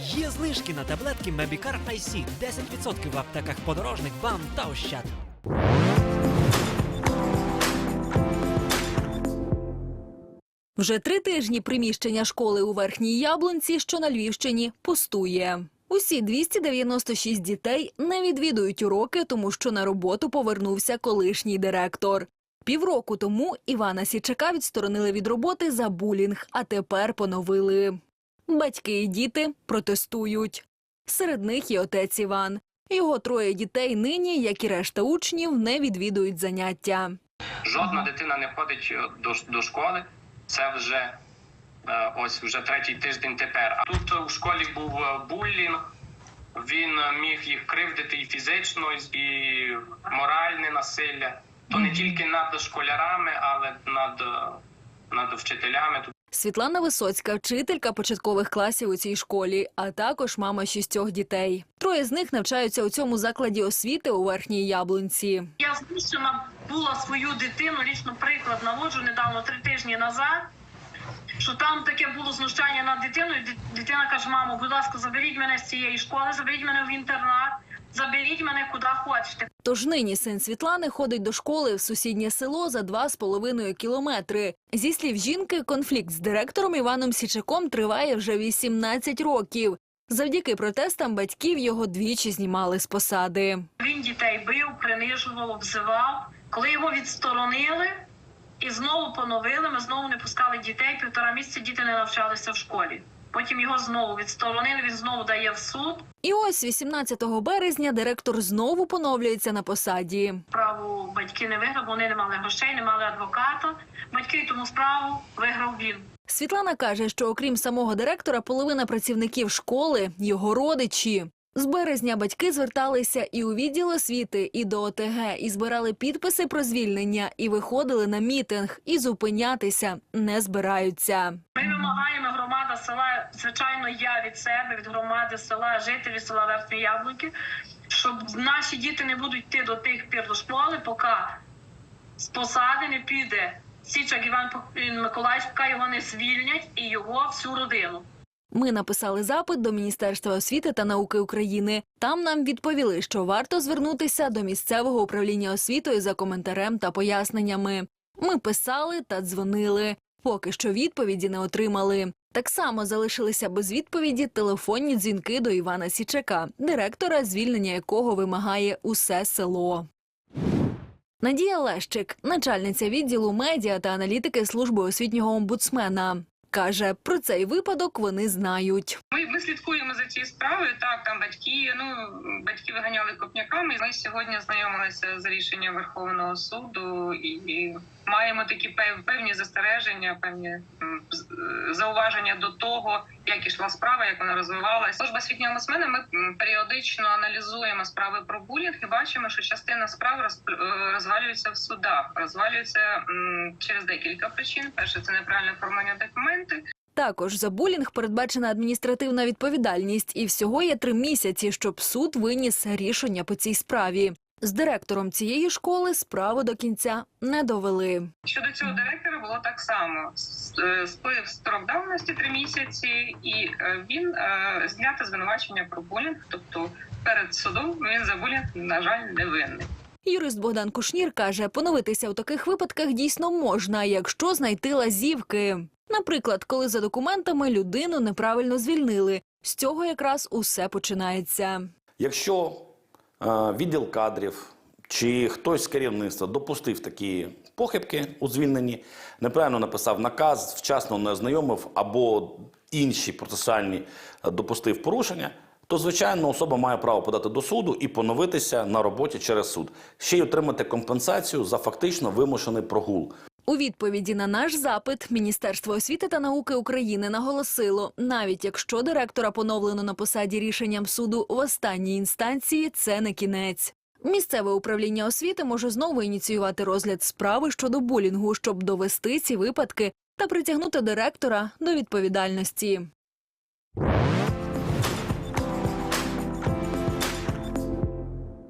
Є знижки на таблетки Мебікар IC 10% в аптеках подорожник, бам та ощад. Вже три тижні приміщення школи у Верхній Яблунці, що на Львівщині, пустує. Усі 296 дітей не відвідують уроки, тому що на роботу повернувся колишній директор. Півроку тому Івана Січака відсторонили від роботи за булінг, а тепер поновили. Батьки і діти протестують. Серед них і отець Іван. Його троє дітей нині, як і решта учнів, не відвідують заняття. Жодна дитина не ходить е, до, до школи. Це вже е, ось вже третій тиждень тепер. А тут е, у школі був булінг. Він міг їх кривдити і фізично, і моральне насилля. То не тільки над школярами, але над, над вчителями. Світлана Висоцька, вчителька початкових класів у цій школі, а також мама шістьох дітей. Троє з них навчаються у цьому закладі освіти у верхній яблунці. Я змушена була свою дитину, лічно приклад наводжу недавно, три тижні назад, що там таке було знущання над дитиною. Дитина каже: мамо, будь ласка, заберіть мене з цієї школи, заберіть мене в інтернат, заберіть мене куди хочете. Тож нині син Світлани ходить до школи в сусіднє село за два з половиною кілометри. Зі слів жінки, конфлікт з директором Іваном Січаком триває вже 18 років. Завдяки протестам батьків його двічі знімали з посади. Він дітей бив, принижував, обзивав. Коли його відсторонили і знову поновили, ми знову не пускали дітей. Півтора місяця діти не навчалися в школі. Потім його знову відсторонили, він знову дає в суд. І ось 18 березня директор знову поновлюється на посаді. Справу батьки не виграли, вони не мали грошей, не мали адвоката. Батьки тому справу виграв він. Світлана каже, що окрім самого директора, половина працівників школи його родичі. З березня батьки зверталися і у відділ освіти, і до ОТГ, і збирали підписи про звільнення, і виходили на мітинг, і зупинятися не збираються. Ми вимагаємо села, звичайно, я від себе, від громади села, жителів села Верхні Яблуки, щоб наші діти не будуть йти до тих пір до школи, поки з посади не піде Січак Іван Пок- Миколаївич, поки його не звільнять і його всю родину. Ми написали запит до Міністерства освіти та науки України. Там нам відповіли, що варто звернутися до місцевого управління освітою за коментарем та поясненнями. Ми писали та дзвонили. Поки що відповіді не отримали. Так само залишилися без відповіді телефонні дзвінки до Івана Січака, директора, звільнення якого вимагає усе село. Надія Лещик, начальниця відділу медіа та аналітики служби освітнього омбудсмена, каже, про цей випадок вони знають. Ми, ми слідкуємо за цією справою. Так, там батьки, ну батьки виганяли копняками. Ми сьогодні знайомилися з рішенням Верховного суду і, маємо такі пев, певні застереження, певні зауваження до того, як ішла справа, як вона розвивалася. Служба освітнього омбудсмена Ми періодично аналізуємо справи про булінг і бачимо, що частина справ е, розвалюється в судах. Розвалюється через декілька причин. Перше, це неправильне оформлення документів. Також за булінг передбачена адміністративна відповідальність, і всього є три місяці, щоб суд виніс рішення по цій справі. З директором цієї школи справу до кінця не довели. Щодо цього директора було так само. Е, Сплив строк давності три місяці, і е, він е, зняти звинувачення про булінг. Тобто перед судом він за булінг, на жаль, не винний. Юрист Богдан Кушнір каже, поновитися у таких випадках дійсно можна, якщо знайти лазівки. Наприклад, коли за документами людину неправильно звільнили. З цього якраз усе починається. Якщо відділ кадрів чи хтось з керівництва допустив такі похибки у звільненні, неправильно написав наказ, вчасно не ознайомив або інші процесуальні е, допустив порушення, то звичайно особа має право подати до суду і поновитися на роботі через суд, ще й отримати компенсацію за фактично вимушений прогул. У відповіді на наш запит Міністерство освіти та науки України наголосило, навіть якщо директора поновлено на посаді рішенням суду в останній інстанції, це не кінець. Місцеве управління освіти може знову ініціювати розгляд справи щодо булінгу, щоб довести ці випадки та притягнути директора до відповідальності.